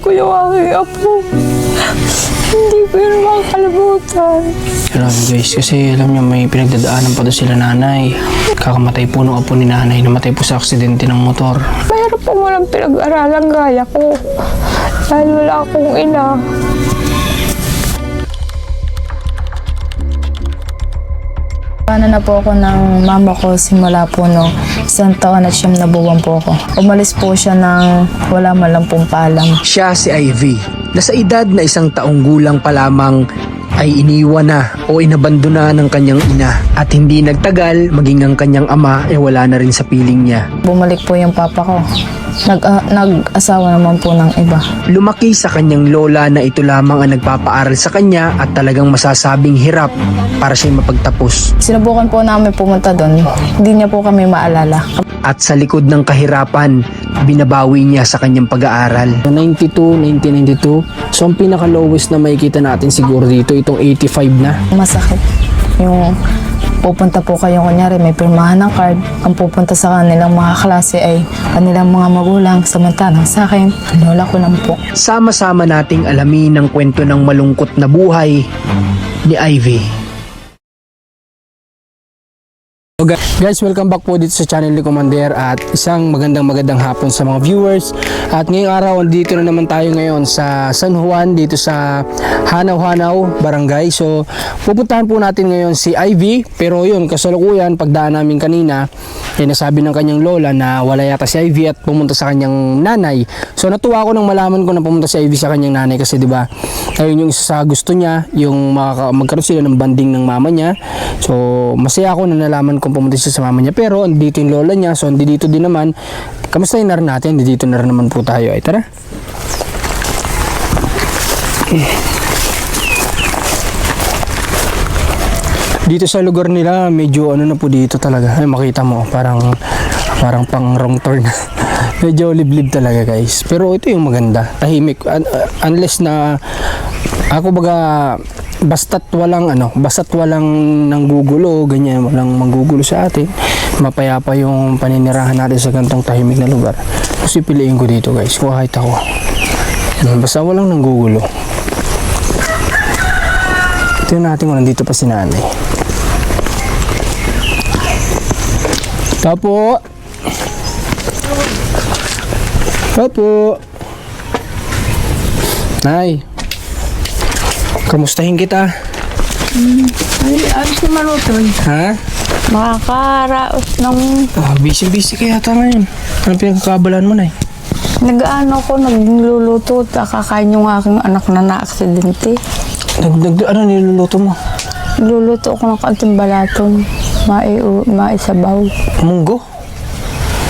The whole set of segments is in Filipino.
ko yung aking apo. Hindi ko yun makakalimutan. Grabe guys, kasi alam niyo may pinagdadaanan pa doon sila nanay. Kakamatay po nung apo ni nanay, namatay po sa aksidente ng motor. Pero po walang pinag-aralan gaya ko. Dahil wala akong ina. Paano na po ako ng mama ko simula po no isang taon at siyam na buwan po ako. Umalis po siya ng wala man lang pong paalam. Siya si Ivy, na sa edad na isang taong gulang pa lamang ay iniwan na o inabandona ng kanyang ina at hindi nagtagal maging ang kanyang ama ay wala na rin sa piling niya. Bumalik po yung papa ko. Nag, ah, nag-asawa naman po ng iba. Lumaki sa kanyang lola na ito lamang ang nagpapaaral sa kanya at talagang masasabing hirap para siya mapagtapos. Sinubukan po namin pumunta doon. Hindi niya po kami maalala. At sa likod ng kahirapan, binabawi niya sa kanyang pag-aaral. 92, 1992. So ang pinaka lowest na makikita natin siguro dito, itong 85 na. Masakit. Yung pupunta po kayo, kunyari may pirmahan ng card, ang pupunta sa kanilang mga klase ay kanilang mga magulang, samantalang sa akin, lola ko lang po. Sama-sama nating alamin ang kwento ng malungkot na buhay ni Ivy. So gu- guys, welcome back po dito sa channel ni Commander at isang magandang magandang hapon sa mga viewers. At ngayong araw, dito na naman tayo ngayon sa San Juan, dito sa Hanaw-Hanaw, Barangay. So, pupuntahan po natin ngayon si Ivy. Pero yun, kasalukuyan, pagdaan namin kanina, eh, ng kanyang lola na wala yata si Ivy at pumunta sa kanyang nanay. So, natuwa ako nang malaman ko na pumunta si Ivy sa kanyang nanay kasi 'di ba? Ayun yung isa sa gusto niya, yung magkaroon sila ng banding ng mama niya. So, masaya ako na nalaman kung pumunta siya sa mama niya. Pero, andito yung lola niya. So, andito din naman. Kamusta na rin natin? Andito na rin naman po tayo. Ay, tara. Dito sa lugar nila, medyo ano na po dito talaga. Ay, makita mo, parang parang pang wrong turn. medyo liblib talaga guys. Pero ito yung maganda. Tahimik. Un- uh, unless na ako baga basta't walang ano, basta't walang nanggugulo, ganyan, walang manggugulo sa atin. Mapayapa yung paninirahan natin sa gantong tahimik na lugar. Kasi piliin ko dito guys, kahit ako. Basta walang nanggugulo. Tingnan natin kung nandito pa si nanay. Tapo. Tapo. Nay. Kamustahin kita? Ay, ayos naman ito. Ha? Makakaraos ng... Ah, busy-busy kaya yata ngayon. Anong pinagkakabalaan mo, Nay? Nag-ano ko, nagluluto. Kakain yung aking anak na na-aksidente. Nag, nag, ano niluluto mo? Luluto ako ng kanting balaton. Mai, maisabaw. Munggo?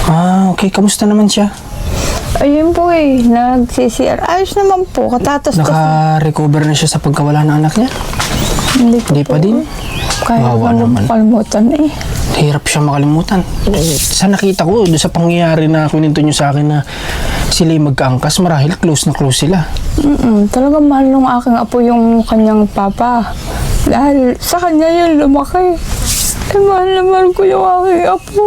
Ah, okay. Kamusta naman siya? Ayun po eh, nag-CCR. Ayos naman po, katatos ko. Naka-recover na siya sa pagkawala ng anak niya? Hindi, ko Hindi pa po. din? Kaya Wawa ko naman. kalimutan eh. Hirap siya makalimutan. Sa nakita ko, doon sa pangyayari na kuninto niyo sa akin na sila yung magkaangkas, marahil close na close sila. Mm-mm, talagang mahal ng aking apo yung kanyang papa. Dahil sa kanya yun lumaki. Eh, mahal naman ko yung aking apo.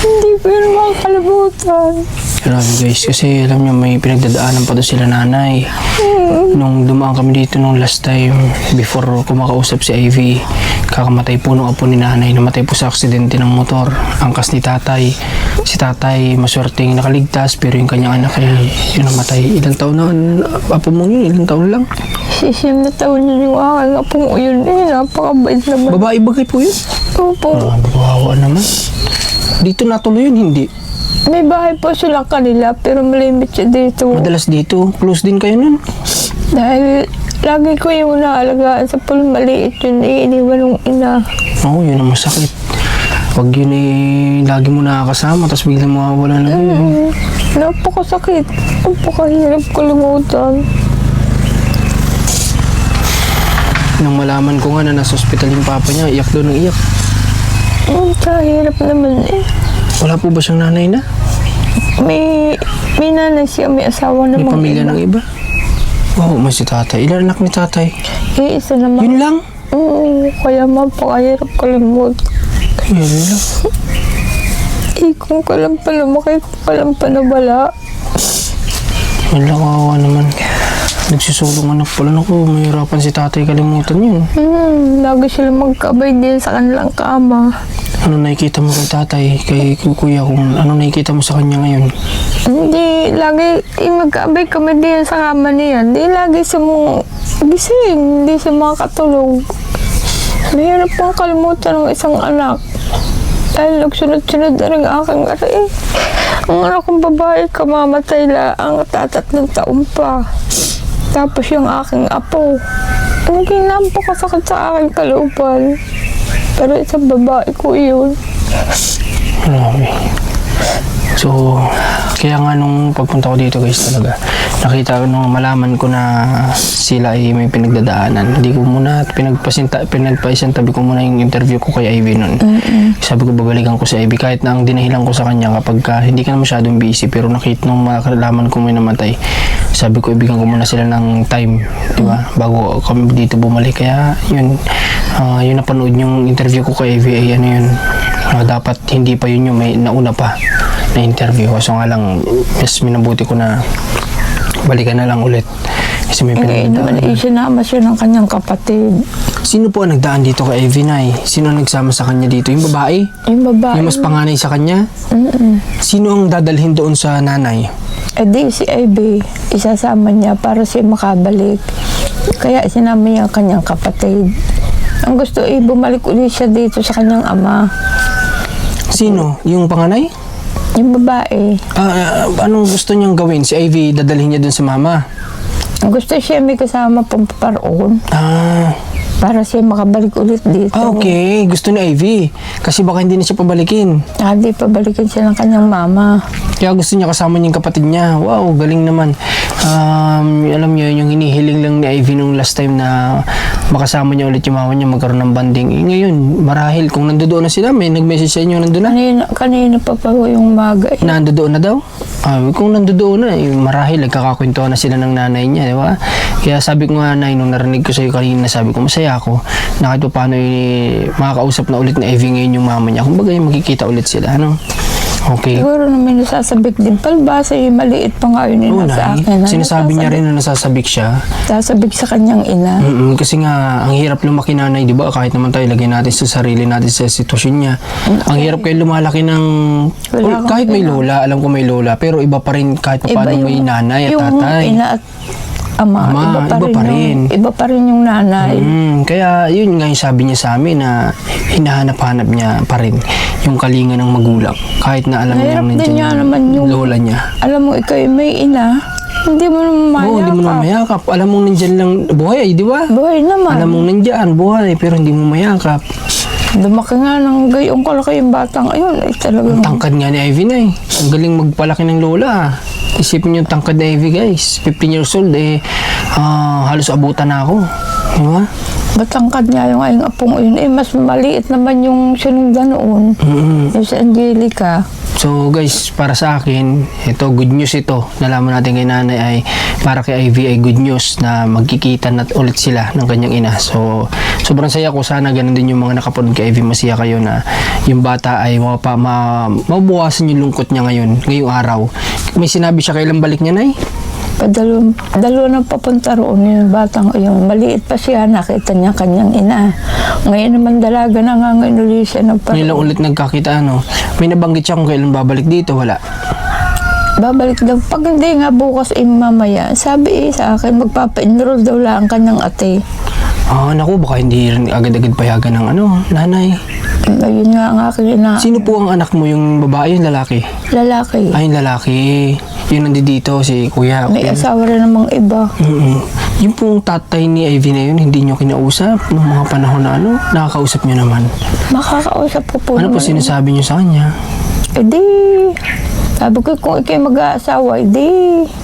Hindi ko yun makakalimutan. Grabe guys, kasi alam niyo may pinagdadaanan pa doon sila nanay. Nung dumaan kami dito nung last time, before kumakausap si Ivy, kakamatay po nung apo ni nanay, namatay po sa aksidente ng motor. Angkas ni tatay. Si tatay maswerteng nakaligtas, pero yung kanyang anak ay yun namatay. Ilang taon na, apo mo yun, ilang taon lang. Sisim na taon yun yung aking apong yun eh. Napakabait naman. Babae bagay po yun. Opo. Grabe, kawawa naman. Dito natuloy yun, hindi. May bahay po sila kanila pero malimit siya dito. Madalas dito, close din kayo nun. Dahil lagi ko yung naalagaan sa pool maliit yun eh. Iniwan ng ina. Oo, yun ang masakit. Pag yun eh, lagi mo nakakasama, tapos biglang mawawala na yun. Mm, napakasakit. Napakahirap kalimutan. Nang malaman ko nga na nasa ospital yung papa niya, iyak doon ng iyak. Mm, kahirap naman eh. Wala po ba siyang nanay na? May, may nanay siya, may asawa May naman. pamilya ng iba? Oo, may si tatay. Ilan anak ni tatay? Eh, isa naman. Yun lang. Oo, kaya mapakahirap kalimutan. Yun lang. Eh, kung kalam pa lumaki, kung kalam pa nawala. Wala kawawa naman. Nagsusulong anak pala. Naku, mahirapan si tatay kalimutan yun. Hmm, lagi sila magkabay din sa kanilang kama. Ano nakikita mo kay tatay, kay kuya, kung ano nakikita mo sa kanya ngayon? Hindi, lagi eh, magkabay kami din sa kama niya. Hindi lagi siya mo gising, hindi siya makakatulog. Mahirap pong kalimutan ng isang anak. Dahil nagsunod-sunod na rin aking ari. Ang anak kong babae, kamamatay lang, tatatlong taon pa. Tapos yung aking apo, naging napakasakit sa aking kalooban. Pero isang babae ko yun. Grabe. So, kaya nga nung pagpunta ko dito guys talaga, nakita ko nung malaman ko na sila ay may pinagdadaanan. Hindi ko muna pinagpasinta, pinagpaisan tabi ko muna yung interview ko kay Ivy nun. Sabi ko babalikan ko si Ivy kahit na ang dinahilan ko sa kanya kapag ka, hindi ka na masyadong busy pero nakita nung makalaman ko may namatay. Sabi ko ibigyan ko muna sila ng time, di ba? Bago kami dito bumalik. Kaya yun, ah, yun napanood yung interview ko kay Ivy ay ano yun, ah, dapat hindi pa yun yung may nauna pa na interview. So nga lang, mas minabuti ko na balikan na lang ulit. Kasi may Ngayon naman, pinagdadaanan. isinama siya ng kanyang kapatid. Sino po ang nagdaan dito kay Ivy Nay? Sino ang nagsama sa kanya dito? Yung babae? Yung babae. Yung mas panganay sa kanya? Mm-mm. Sino ang dadalhin doon sa nanay? Eh di si Ivy, isasama niya para siya makabalik. Kaya sinama niya ang kanyang kapatid. Ang gusto ay bumalik ulit siya dito sa kanyang ama. Sino? Yung panganay? Yung babae, Ah, ah, anong gusto niyang gawin? Si Ivy dadalhin niya doon sa mama? gusto siya may kasama pang paparoon Ah, para siya makabalik ulit dito. ah, okay. Gusto ni Ivy. Kasi baka hindi na siya pabalikin. Ah, di pabalikin siya ng kanyang mama. Kaya gusto niya kasama niya yung kapatid niya. Wow, galing naman. Um, alam niyo, yung hinihiling lang ni Ivy nung last time na makasama niya ulit yung mama niya, magkaroon ng banding. Eh, ngayon, marahil, kung nandoon na sila, may nag-message sa inyo, nandun na. Kanina, kanina pa pa yung maga. eh. Nandoon na daw? Ah, kung nandoon na, eh, marahil nagkakakwentuhan na sila ng nanay niya, di ba? Kaya sabi ko nga, Nay, nung narinig ko sa'yo kanina, sabi ko, masaya ako na kahit pa paano eh, makakausap na ulit ni Ivy ngayon yung mama niya. Kung bagay, magkikita ulit sila, ano? Okay. Siguro naman nasasabik din. Palbasa yung maliit pa nga yun Oo, ina sa akin. na Sinasabi niya nasasabik- rin na nasasabik siya. Sasabik sa kanyang ina. Mm-mm, kasi nga, ang hirap lumaki nanay, di ba? Kahit naman tayo, lagay natin sa sarili natin sa sitwasyon niya. Ang hirap kayo lumalaki ng... Wala kahit may lola, alam ko may lola, pero iba pa rin kahit pa paano may nanay at yung tatay. ina at ama, Ama, iba, pa iba rin pa rin. Yung, iba pa rin yung nanay. Mm, kaya yun nga yung sabi niya sa amin na hinahanap-hanap niya pa rin yung kalinga ng magulang. Kahit na alam niya Mahirap din nandiyan niya naman yung- lola niya. Alam mo, ikaw yung may ina, hindi mo naman mayakap. Oo, hindi mo naman mayakap. Alam mong nandyan lang buhay, di ba? Buhay naman. Alam mong nandyan buhay, pero hindi mo mayakap. Lumaki nga ng gayong kalaki yung batang ayun. Ay, talagang Ang tangkad nga ni Ivy na eh. Ang galing magpalaki ng lola. Isipin niyo yung tangkad ni Ivy guys. 15 years old eh. ah, halos abutan na ako. Di ba? batangkad niya yung ayong apong yun. Eh, mas maliit naman yung sinundan noon. Mm-mm. Yung si Angelica. So guys, para sa akin, ito good news ito. Nalaman natin kay nanay ay para kay Ivy ay good news na magkikita na ulit sila ng kanyang ina. So sobrang saya ko sana ganun din yung mga nakapanood kay Ivy masaya kayo na yung bata ay mapa, ma, mabawasan yung lungkot niya ngayon, ngayong araw. May sinabi siya kailan balik niya nay? Padalo, dalawa na papunta roon yung batang yung maliit pa siya, nakita niya kanyang ina. Ngayon naman dalaga na nga ngayon ulit siya Ngayon lang nagpa- ulit nagkakita ano. May nabanggit siya kung kailan babalik dito, wala. Babalik daw. Pag hindi nga bukas eh mamaya, sabi eh sa akin, magpapa-enroll daw lang ang kanyang ate. Ah, naku, baka hindi rin agad-agad payagan ng ano, nanay. Ayun nga ang aking ina, Sino po ang anak mo, yung babae, yung lalaki? lalaki. Ay, yung lalaki. Yung nandito, si kuya. May kuya. asawa rin namang iba. Mm-mm. Yung pong tatay ni Ivy na yun, hindi nyo kinausap nung mga panahon na ano, nakakausap nyo naman. Makakausap ko po Ano po naman. sinasabi nyo sa kanya? Eh di, sabi ko kung ikay mag-aasawa, eh di,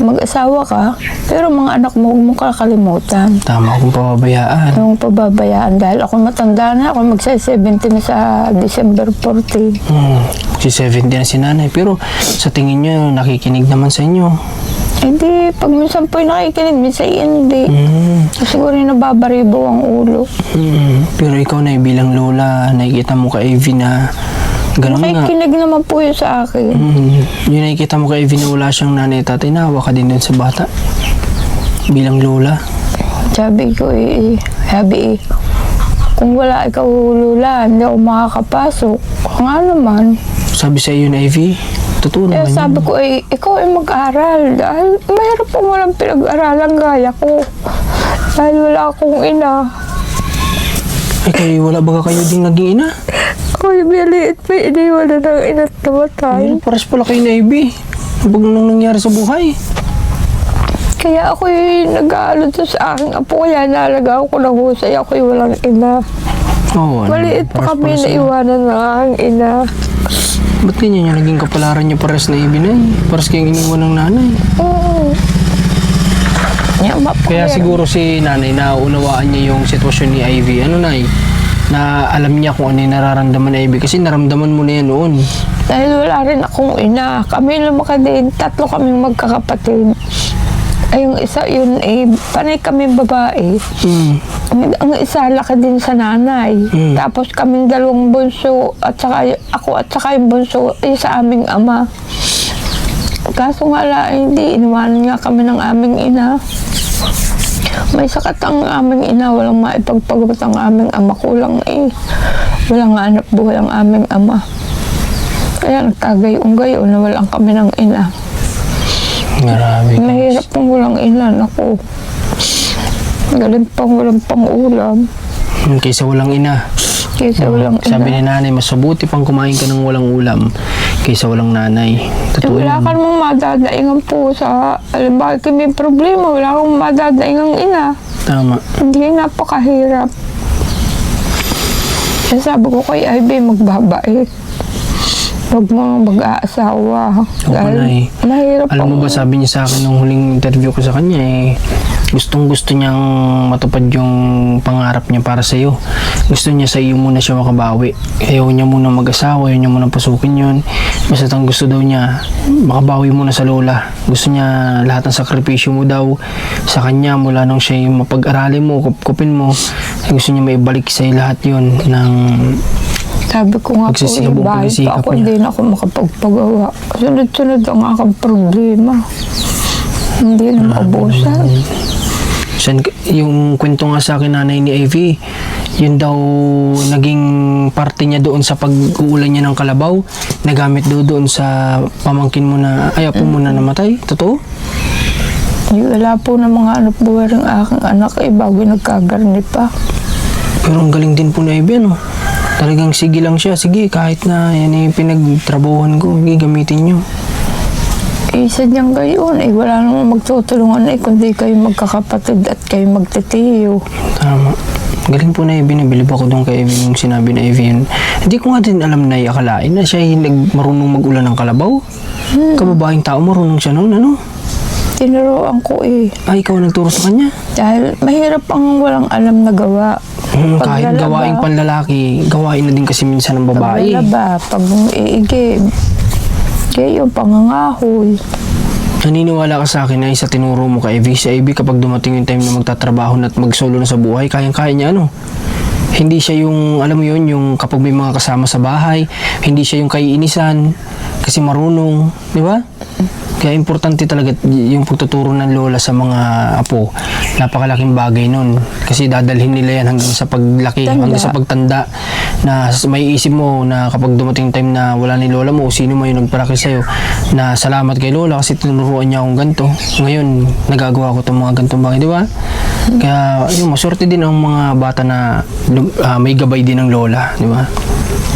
mag-asawa ka. Pero mga anak mo, huwag mo kakalimutan. Tama akong pababayaan. Yung pababayaan dahil ako matanda na ako magsa-70 na sa December 14. Hmm, si 70 na si nanay. Pero sa tingin nyo, nakikinig naman sa inyo. Eh di, pag minsan po'y nakikinig, minsan hindi. Hmm. Siguro yung nababaribo ang ulo. Mm, pero ikaw na bilang lola, nakikita mo kay Ivy na Ganun nga. Nakikinig naman po yun sa akin. Mm, yun nakikita mo kay Evie na wala siyang nanay at tatay, nahawa ka din dun sa bata. Bilang lola. Sabi ko eh, sabi eh, kung wala ikaw lula, hindi ako makakapasok. Nga naman. Sabi sa iyo na Ivy, totoo Kaya naman sabi yun. ko eh, ikaw ay mag-aral. Dahil mahirap po walang pinag-aralan gaya ko. Dahil wala akong ina. Ay, kayo, wala ba kayo ding naging ina? Ako maliit pa iniwan na ng ina at namatay. Ay, paras pala kayo na bang nang nangyari sa buhay? Kaya ako yung nag-aalod sa aking apo. Kaya nalaga ako ng husay. Ako yung walang ina. Oo, ano, Maliit pa kami pala na sa'yo. iwanan ng aking ina. Ba't ganyan yung naging kapalaran niyo pares na Ivy na eh? Pares kayong iniwan ng nanay. Oo. Yeah, Kaya siguro si nanay naunawaan niya yung sitwasyon ni Ivy. Ano nay? Na alam niya kung ano yung nararamdaman ni Ivy. Kasi naramdaman mo na yan noon. Dahil wala rin akong ina. Kami lumaki din. Tatlo kaming magkakapatid. Ay, yung isa, yun eh, panay kami babae. Mm. Ang, ang isa, laki din sa nanay. Mm. Tapos kaming dalawang bunso at saka ako at saka yung bunso ay sa aming ama. Kaso nga lang, hindi, iniwanan nga kami ng aming ina. May sakat ang aming ina, walang maipagpagamot ang aming ama. Kulang eh. Walang anak buhay ang aming ama. Kaya nagtagay-ungay o nawalan kami ng ina. Marami. Mahirap pang walang ina, naku. Galing pang walang pang ulam. Hmm, Kaysa walang ina. Kaysa walang ina. Sabi ni nanay, mas mabuti pang kumain ka ng walang ulam kaysa walang nanay. Eh, Totoo wala yan. ka namang madadaingan po sa, alam bakit may problema, wala kang madadaingang ina. Tama. Hindi napakahirap. Kaya sabi ko kay Ivy, magbabait. Huwag mo mag-aasawa. Oo, Nay. mahirap Alam mo ang- ba sabi niya sa akin nung huling interview ko sa kanya eh, gustong gusto niyang matupad yung pangarap niya para sa iyo. Gusto niya sa iyo muna siya makabawi. Ayaw niya muna mag-asawa, ayaw niya muna pasukin yun. Basta ang gusto daw niya, makabawi muna sa lola. Gusto niya lahat ng sakripisyo mo daw sa kanya mula nung siya yung mapag-aralin mo, kupkupin mo. Ay, gusto niya maibalik sa iyo lahat yun ng Sabi ko nga po, eh, pa ako, niya. hindi na ako makapagpagawa. Sunod-sunod ang aking problema. Hindi na maubusan. San, yung kwento nga sa akin nanay ni Ivy, yun daw naging parte niya doon sa pag-uulan niya ng kalabaw. Nagamit daw doon sa pamangkin mo na, ay apo mo na namatay. Totoo? Yung Wala po ng mga anak buhay ng aking anak eh, bago nagkagarni pa. Pero ang galing din po ni Ivy, ano? Talagang sige lang siya. Sige, kahit na yan yung pinagtrabuhan ko, gamitin nyo. Eh, sadyang gayon, eh, wala namang magtutulungan eh, kundi kayo magkakapatid at kayo magtitiyo. Tama. Galing po na Ivy, nabilib ako doon kay Ivy yung sinabi na yun. Hindi ko nga din alam na akalain na siya yung nag- marunong mag-ulan ng kalabaw. Kababaeng tao, marunong siya noon, ano? Tinuruan ko eh. Ay, ikaw ang nagturo sa kanya? Dahil mahirap ang walang alam na gawa. Hmm, kahit Paglalaba. gawaing panlalaki, gawain na din kasi minsan ng babae. Paglalaba, pag iigib. Kaya yung pangangahoy. Naniniwala ka sa akin na sa tinuro mo kay Ivy, si Ivy kapag dumating yung time na magtatrabaho na at mag-solo na sa buhay, kayang-kaya niya ano. Hindi siya yung, alam mo yun, yung kapag may mga kasama sa bahay, hindi siya yung kaiinisan, kasi marunong, di ba? Kaya importante talaga yung pagtuturo ng lola sa mga apo. Napakalaking bagay nun. Kasi dadalhin nila yan hanggang sa paglaki, Tanda. hanggang sa pagtanda. Na may isip mo na kapag dumating time na wala ni lola mo, o sino man yung nagpalaki sa'yo, na salamat kay lola kasi tinuruan niya akong ganito. Ngayon, nagagawa ko itong mga ganitong bagay, di ba? Kaya, yun, maswerte din ang mga bata na ah, may gabay din ng lola, di ba?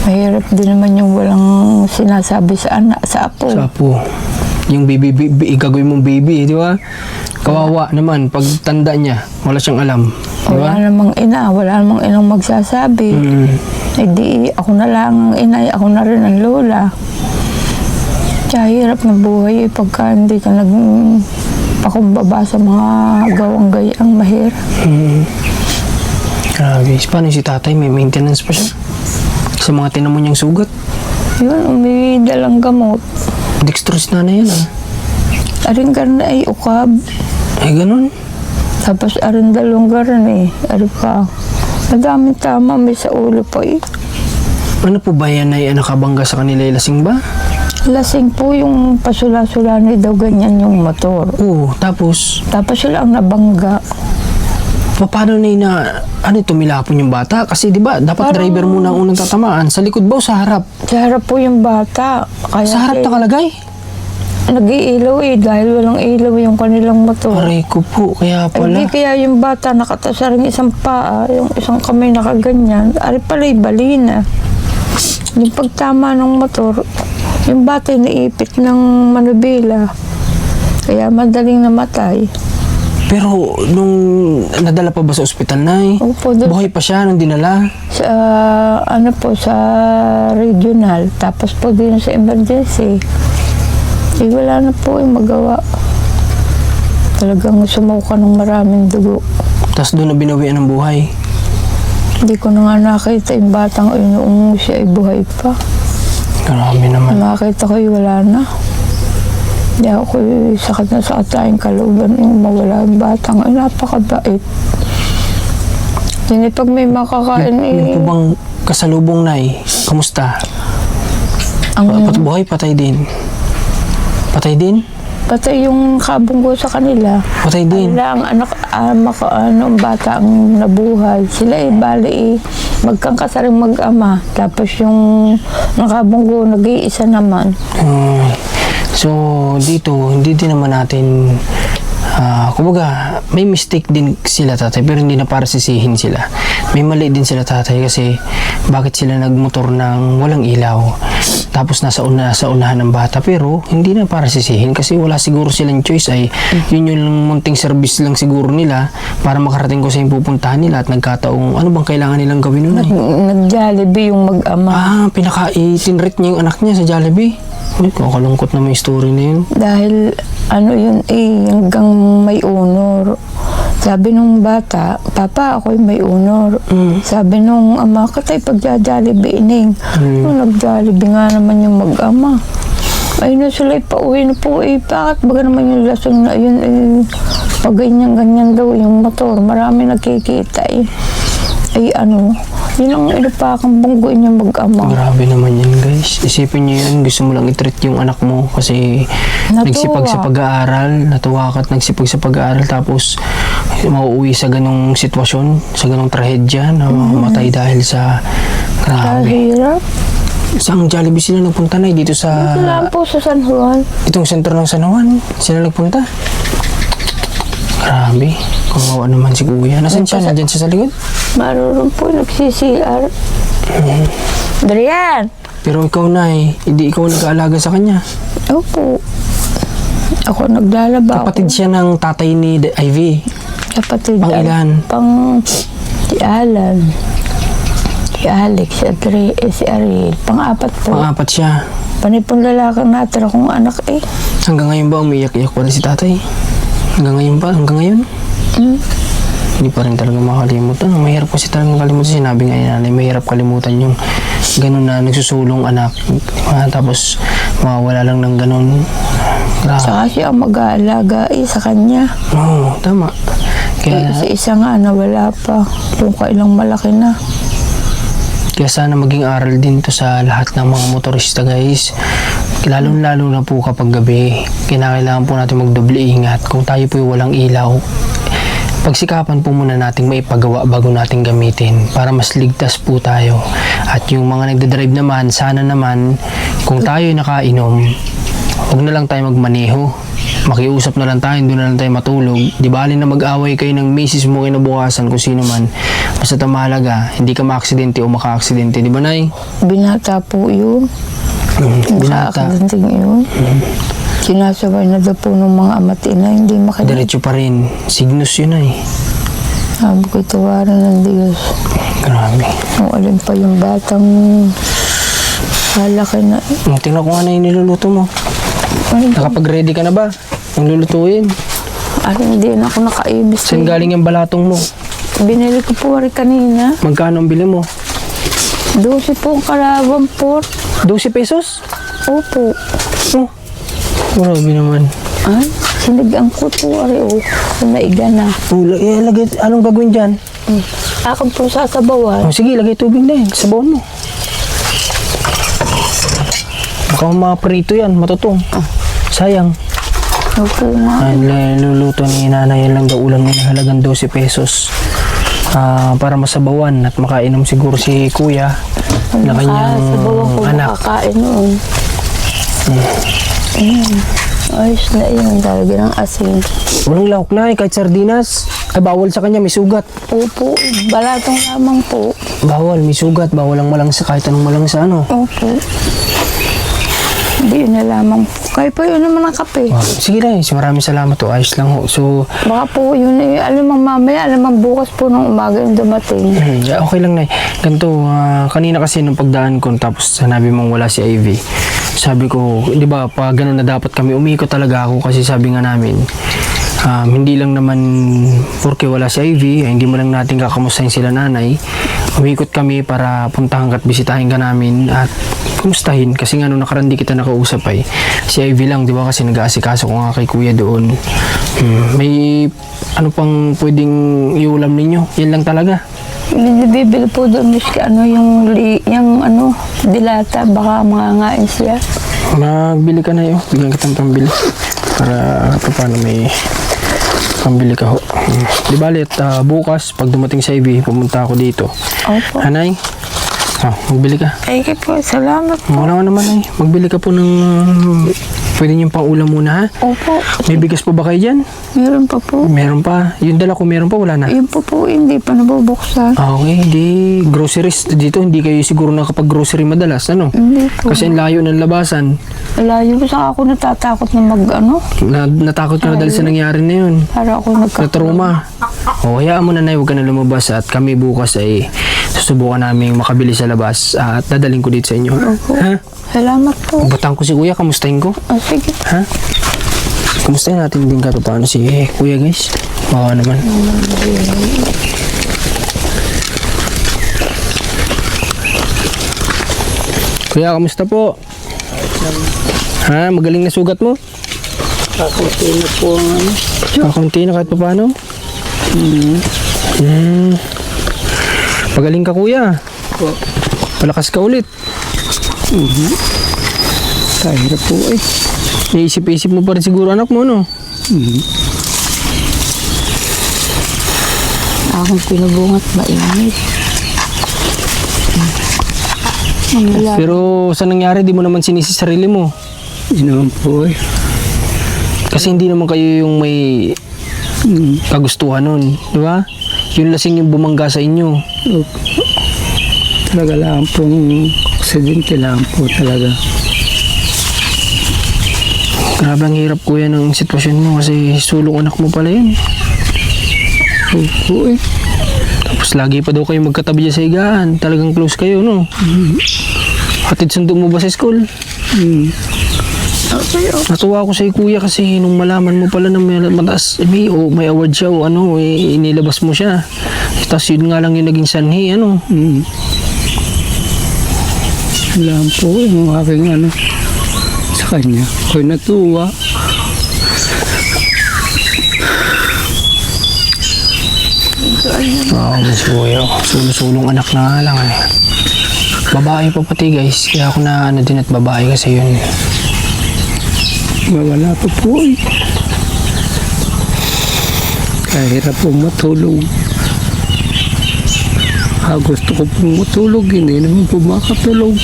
Mahirap din naman yung walang sinasabi sa anak, sa apo. Sa apo. Yung baby, baby, gagawin mong baby, di ba? Kawawa naman, pag tanda niya, wala siyang alam. Di ba? Wala namang ina, wala namang inang magsasabi. Mm. Eh di, ako na lang ang inay, ako na rin ang lola. Kaya hirap na buhay eh, pagka hindi ka nag pakumbaba sa mga gawang gayang mahirap. Mm. Grabe. Paano si tatay? May maintenance pa siya? Sa mga tinamo niyang sugat? Yun, umidalang gamot. Dextrose na na yan ah. Aring karna ay ukab. Ay, ganun. Tapos aring dalawang garan eh. Ari pa. Madaming tama, may sa ulo pa eh. Ano po ba yan ay nakabangga sa kanila? Lasing ba? Lasing po yung pasula-sula ni daw ganyan yung motor. Oo, tapos Tapos sila ang nabangga. Pa- paano na na ano tumilapon yung bata? Kasi di ba dapat Parang- driver muna ang unang tatamaan. Sa likod ba o sa harap? Sa harap po yung bata. Kaya Sa harap eh, nakalagay? nag-iilaw eh dahil walang ilaw yung kanilang motor. Aray ko po, kaya Hindi pala. kaya yung bata nakatasaring isang paa, yung isang kamay nakaganyan. Ari pala balina. Yung pagtama ng motor, yung bata naipit ng manubila. Kaya madaling namatay. Pero nung nadala pa ba sa ospital na Opo, doon Buhay pa siya nung dinala. sa, ano po, sa regional. Tapos po din sa emergency. Eh, wala na po yung magawa. Talagang sumuka ng maraming dugo. Tapos doon na binawian ng buhay. Hindi ko na nga nakita yung batang noong siya ay buhay pa. Grabe naman. Nakita ko yung wala na. Hindi ako yung sakit na sakit tayong kalooban yung mawala yung batang ay napakabait. Hindi pag may makakain Yun po eh. bang kasalubong na Kamusta? Ang Pat buhay, patay din. Patay din? patay yung kabunggo sa kanila. Patay din. Wala ang anak, ah, maka, ano, ang bata ang nabuhay. Sila eh, bali eh, magkangkasaring mag-ama. Tapos yung nakabunggo, nag-iisa naman. Mm. So, dito, hindi din naman natin Ah, kumbaga, may mistake din sila tatay pero hindi na para sisihin sila. May mali din sila tatay kasi bakit sila nagmotor ng walang ilaw. Tapos nasa una sa unahan ng bata pero hindi na para sisihin kasi wala siguro silang choice ay yun yung munting service lang siguro nila para makarating ko sa yung pupuntahan nila at nagkataong ano bang kailangan nilang gawin nun ay? Nag-jollibee yung mag-ama. Ah, pinaka-itinrate niya yung anak niya sa Jollibee. Uy, kakalungkot na may story na yun. Dahil ano yun eh, hanggang may honor. Sabi nung bata, Papa, ako'y may honor. Mm. Sabi nung ama, katay pagja-jollibee ining. Mm. Nung nag-jollibee nga naman yung mag-ama. Ay na sila pauwi na po eh. Bakit baga naman yung lasing na yun eh. Pag ganyan-ganyan daw yung motor. Marami nakikita eh. Ay ano, yun ang inapakang bunggoy niya mag-ama. Grabe naman yan guys. Isipin niyo yun, gusto mo lang i-treat yung anak mo kasi Natuwa. nagsipag sa pag-aaral, natuwa ka at nagsipag sa pag-aaral tapos mauuwi sa ganong sitwasyon, sa ganong trahedya na mamatay dahil sa grabe. Kahirap. Saan Jollibee sila nagpunta na dito sa Sila po sa San Juan. itong sentro ng San Juan? Sila nagpunta? Grabe. Kawawa naman si Kuya. Nasaan siya? Nandiyan siya sa likod? Marunong po nag-CCR. Darian! Pero ikaw na eh, hindi ikaw nag-aalaga sa kanya. Opo. Ako naglalaba Kapatid siya ng tatay ni D- Ivy. Kapatid. Pang ilan? Pang si Alan. Si Alex, si Adri, eh, si Ariel. Pang-apat po. Pang-apat siya. Panipong lalakang natira kong anak eh. Hanggang ngayon ba umiyak-iyak pa rin si tatay? Hanggang ngayon ba? Hanggang ngayon? Mm. Hindi pa rin talaga makalimutan. Mahirap kasi talagang kalimutan. Sinabi nga ni nanay, mahirap kalimutan yung ganun na nagsusulong anak. Ah, tapos mawawala lang ng ganun. Grabe. Saka siya ang mag-aalaga eh sa kanya. Oo, tama. Kaya, Kasi isa nga nawala pa. Yung kailang malaki na. kaya sana maging aral din to sa lahat ng mga motorista guys. Lalong-lalo na po kapag gabi. Kinakailangan po natin magdoble ingat. Kung tayo po walang ilaw, pagsikapan po muna nating maipagawa bago natin gamitin para mas ligtas po tayo. At yung mga nagdadrive naman, sana naman kung tayo nakainom, huwag na lang tayo magmaneho. Makiusap na lang tayo, doon na lang tayo matulog. Di bali na mag-away kayo ng misis mo kinabukasan kung sino man. Basta mahalaga, hindi ka maaksidente o maka-aksidente. Di ba, Nay? Binata po yun. Mm, Yung binata. Binata. yun. Sinasabay na daw po ng mga amatin na hindi makinig. Diretso pa rin. Signus yun, Nay. Sabi ko, tawaran ng Diyos. Grabe. Kung alin pa yung batang halaki na. Mm, Tingnan ko nga na yung niluluto mo. Ay, Nakapag-ready ka na ba? Ang lulutuin. ay, hindi na ako nakaibis. Saan galing yung balatong mo? Binili ko po rin kanina. Magkano ang bili mo? 12 po kalawang po. 12 pesos? Opo. Oh. Grabe naman. Ay, sinigang ko po ari o. Kung naiga na. Oh, eh, lagay, anong gagawin dyan? Ako po sasabawan. Oh, sige, lagay tubig na yun. Sabawan mo. Baka maprito yan, matutong. Sayang. Opo nga. Ay, niluluto ni nanay yan lang daw ulam nila halagang 12 pesos. Ah, para masabawan at makainom siguro si kuya na kanyang ko anak. makakain noon. Mm. Ayos na yun, talaga ng asin. Walang lahok na eh, kahit sardinas. Ay, bawal sa kanya, may sugat. Opo, balatong lamang po. Bawal, may sugat. Bawal ang malang sa kahit anong malang sa ano. Opo. Hindi na lamang po. Kaya po yun naman ang kape. Ah, sige na eh, maraming salamat to. Ayos lang ho. So, Baka po yun eh, alam mo mamaya, alam mo bukas po ng umaga yung dumating. Yeah, okay lang na. Ganito, ah, kanina kasi nung pagdaan ko tapos sanabi mong wala si Ivy. Sabi ko, di ba, pag ganun na dapat kami umikot talaga ako kasi sabi nga namin, um, hindi lang naman porke wala si Ivy, ay hindi mo lang natin kakamustahin sila nanay. Umikot kami para puntahan ka at bisitahin ka namin at kumustahin kasi nga nung nakaraan di kita nakausap ay si Ivy lang, di ba? Kasi nag-aasikaso ko nga kay kuya doon. Hmm, may ano pang pwedeng iulam ninyo? Yan lang talaga. Bibili po doon miski ano yung, li, yung ano, dilata, baka mangangain siya. Magbili ka na yun. Bigyan kitang pambili. Para paano may pambili ka ho. Hmm. Di balit, ah, bukas, pag dumating sa Ivy, pumunta ako dito. Opo. Hanay, ah, magbili ka. Ay, po, salamat po. Wala nga naman ay. Magbili ka po ng pwede niyong pang ulam muna ha. Opo, May bigas po ba kayo dyan? meron pa po. Meron pa. Yung dala ko meron pa, wala na. Yun po po, hindi pa nabubuksan. Ah, okay, di groceries dito, hindi kayo siguro nakapag-grocery madalas, ano? Hindi po. Kasi ang layo ng labasan. Layo sa ako natatakot na mag ano, Na, natakot ka na dahil sa nangyari na yun. para ako nagka... na trauma. O, hayaan mo na na, huwag ka na lumabas at kami bukas ay susubukan namin makabili sa labas at dadaling ko dito sa inyo. Opo. Ha? Salamat po. Butang ko si kuya, kamustahin ko. Oh, sige. Ha? Kamustahin natin din ka paano si eh, kuya guys. Baka naman. Kuya, kamusta po? Ha? Magaling na sugat mo? Kakunti na po ang ano. Kakunti na kahit pa paano? Hmm. Pagaling ka kuya. Po. Palakas ka ulit. Kahirap po eh. Iisip-isip mo pa rin siguro anak mo, no? Akong pinabungat mainit. Ang lala. Pero sa nangyari, di mo naman sinisi sarili mo. Hindi naman po eh. Kasi hindi naman kayo yung may Hmm. kagustuhan nun. Di ba? Yung lasing yung bumangga sa inyo. Talaga lang pong aksidente lang po talaga. Grabe ang hirap kuya ng sitwasyon mo kasi sulong anak mo pala yun. Opo eh. Tapos lagi pa daw kayo magkatabi dyan sa higaan. Talagang close kayo, no? Hatid sundo mo ba sa school? Hmm. Natuwa ako sa kuya kasi nung malaman mo pala na may mataas, eh, may, o may award siya o ano, eh, inilabas mo siya. Tapos yun nga lang yung naging sanhi, ano. Hmm. Wala po yung aking ano sa kanya. Ako'y natuwa. Oo, mas kuya. Sulong-sulong anak na nga lang eh. Babae pa pati guys, kaya ako na ano din at babae kasi yun. Mawala pa po eh. Kahirap po matulog. Ah, gusto ko pong matulog, hindi naman po makatulog.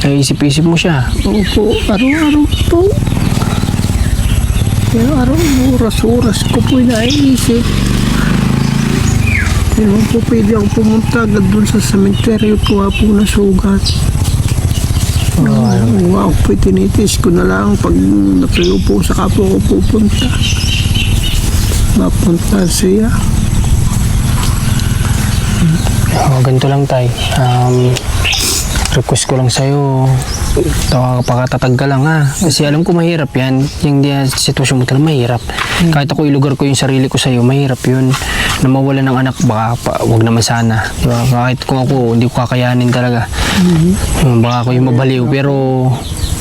Ay, isip-isip mo siya. Opo, araw-araw po. Kaya araw, oras-oras ko po naiisip. Naman po pwede ako pumunta agad dun sa cemetery po po na sugat. Oo, wow, po tinitis ko na lang pag natuyo po sa kapo ko pupunta. Mapunta siya. Oh, ganito lang tay. Um, request ko lang sa'yo. Pakakatatag ka lang ha. Kasi alam ko mahirap yan. Yung di, sitwasyon mo talaga mahirap. Kahit ako ilugar ko yung sarili ko sa'yo, mahirap yun. Na mawala ng anak, baka pa, wag naman sana. Diba? Kahit kung ako, hindi ko kakayanin talaga. Hmm, Baka ako yung mabaliw. Pero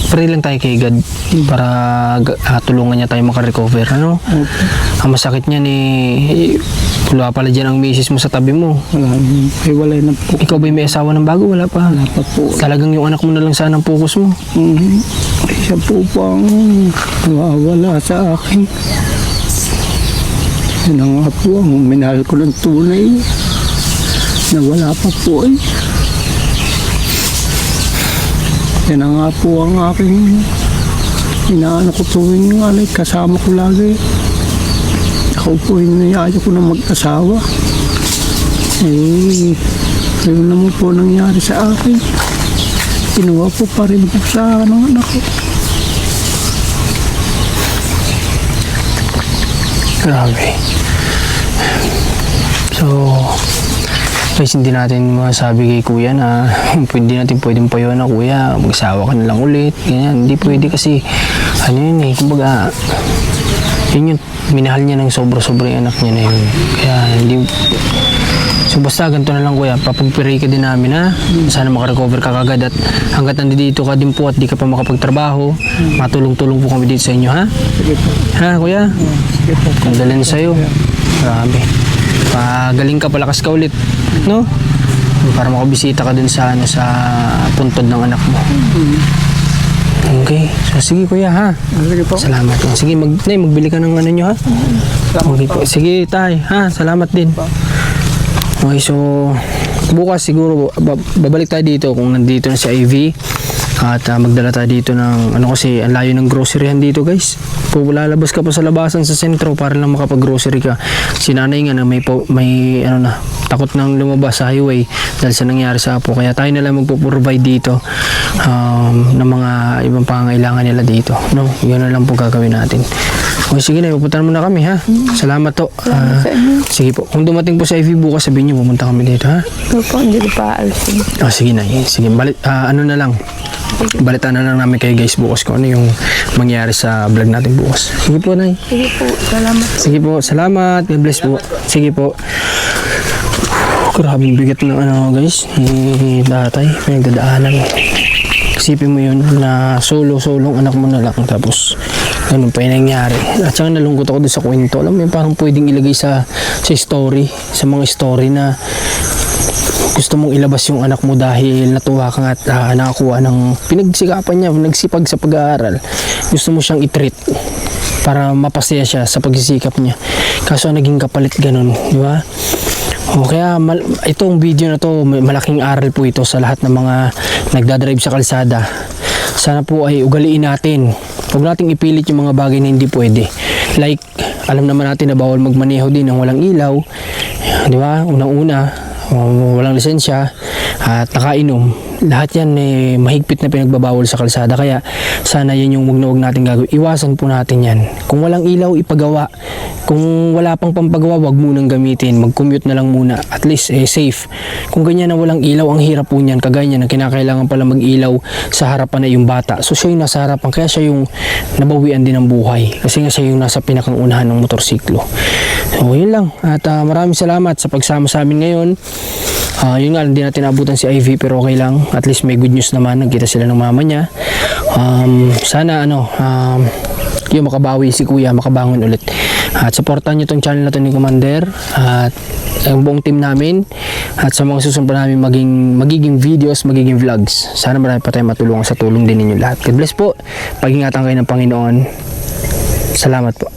pray lang tayo kay God para ah, tulungan niya tayo makarecover. Ano? Ang masakit niya ni wala pala dyan ang misis mo sa tabi mo. Wala, ay wala na po. Ikaw ba may asawa ng bago? Wala pa. Wala pa po. Talagang yung anak mo na lang sana ang focus mo. Mhm. Ay, siya po pang nawawala sa akin. Yan na nga po ang minahal ko ng tunay. Nawala pa po eh. Yan na nga po ang aking inaano ko tuwing like, kasama ko lagi. Ako po hinayaya ko na mag-asawa. Eh, ayun naman po nangyari sa akin. Kinuha po pa rin po sa ano, anak ko. Grabe. So, guys, hindi natin masabi kay kuya na hindi natin pwedeng payo na kuya, magsawa ka na lang ulit. Ganyan. Hindi pwede kasi, ano yun eh, kumbaga, yun yung minahal niya ng sobra-sobra yung anak niya na yun. Kaya hindi, So basta ganito na lang kuya, papagpiray ka din namin ha. Sana makarecover ka kagad at hanggat nandito ka din po at di ka pa makapagtrabaho, matulong-tulong po kami dito sa inyo ha. Ha kuya? Sige po. Ang dalhin sa'yo. Grabe. Pagaling ka, palakas ka ulit. No? Para makabisita ka dun sa, ano, sa puntod ng anak mo. Okay. So, sige kuya ha. Sige po. Salamat. Sige, mag, nay, magbili ka ng ano nyo ha. Okay po. Sige tay ha. Salamat din. Okay, so bukas siguro ba- babalik tayo dito kung nandito na si Ivy at ah, magdala tayo dito ng ano kasi ang layo ng groceryhan dito guys. Kung lalabas ka pa sa labasan sa sentro para lang makapag-grocery ka. Si nanay nga na may, po, may ano na takot nang lumabas sa highway dahil sa nangyari sa apo. Kaya tayo na lang magpo-provide dito um, ng mga ibang pangangailangan nila dito no? Yun na lang po gagawin natin. Okay sige na pupunta muna kami ha? Salamat to. Ah, sige po. Kung dumating po sa Ivy bukas sabihin niyo pumunta kami dito ha? Ito po, hindi pa aalisin. Oh, sige na. Sige, balit, ah, ano na lang. Balitaan na lang namin kayo guys bukas kung ano yung mangyari sa vlog natin bukas. Sige po, Nay. Sige po, salamat. Sige po, salamat. God bless po. Sige po. Grabe bigat ng ano guys. Ni tatay. Pinagdadaanan. Isipin mo yun na solo-solong anak mo na lang. Tapos ganun pa yung nangyari. At saka nalungkot ako doon sa kwento. Alam mo yun, parang pwedeng ilagay sa, sa story. Sa mga story na gusto mong ilabas yung anak mo dahil natuwa ka nga at ah, nakakuha ng pinagsikapan niya, nagsipag sa pag-aaral. Gusto mo siyang i-treat para mapasaya siya sa pagsisikap niya. Kaso naging kapalit ganun, di ba? O kaya mal- itong video na to, malaking aral po ito sa lahat ng mga nagdadrive sa kalsada. Sana po ay ugaliin natin. Huwag nating ipilit yung mga bagay na hindi pwede. Like, alam naman natin na bawal magmaneho din ng walang ilaw. Di ba? Unang-una, uh, walang lisensya at nakainom lahat yan eh, mahigpit na pinagbabawal sa kalsada. Kaya sana yan yung wag na natin gagawin. Iwasan po natin yan. Kung walang ilaw ipagawa. Kung wala pang pampagawa wag munang gamitin. Mag commute na lang muna. At least eh, safe. Kung ganyan na walang ilaw ang hirap po niyan. Kagaya niyan na kinakailangan pala mag ilaw sa harapan na yung bata. So siya yung nasa harapan. Kaya siya yung nabawian din ng buhay. Kasi nga siya yung nasa pinakang unahan ng motorsiklo. So yun lang. At ah, maraming salamat sa pagsama sa amin ngayon. Ah, yun nga, hindi natin abutan si Ivy pero okay lang. At least may good news naman. Nagkita sila ng mama niya. Um, sana ano, um, yung makabawi si kuya, makabangon ulit. At supportan nyo tong channel na to ni Commander. At ang buong team namin. At sa mga susunod pa namin maging, magiging videos, magiging vlogs. Sana marami pa tayo matulungan sa tulong din ninyo lahat. God bless po. Pag-ingatan kayo ng Panginoon. Salamat po.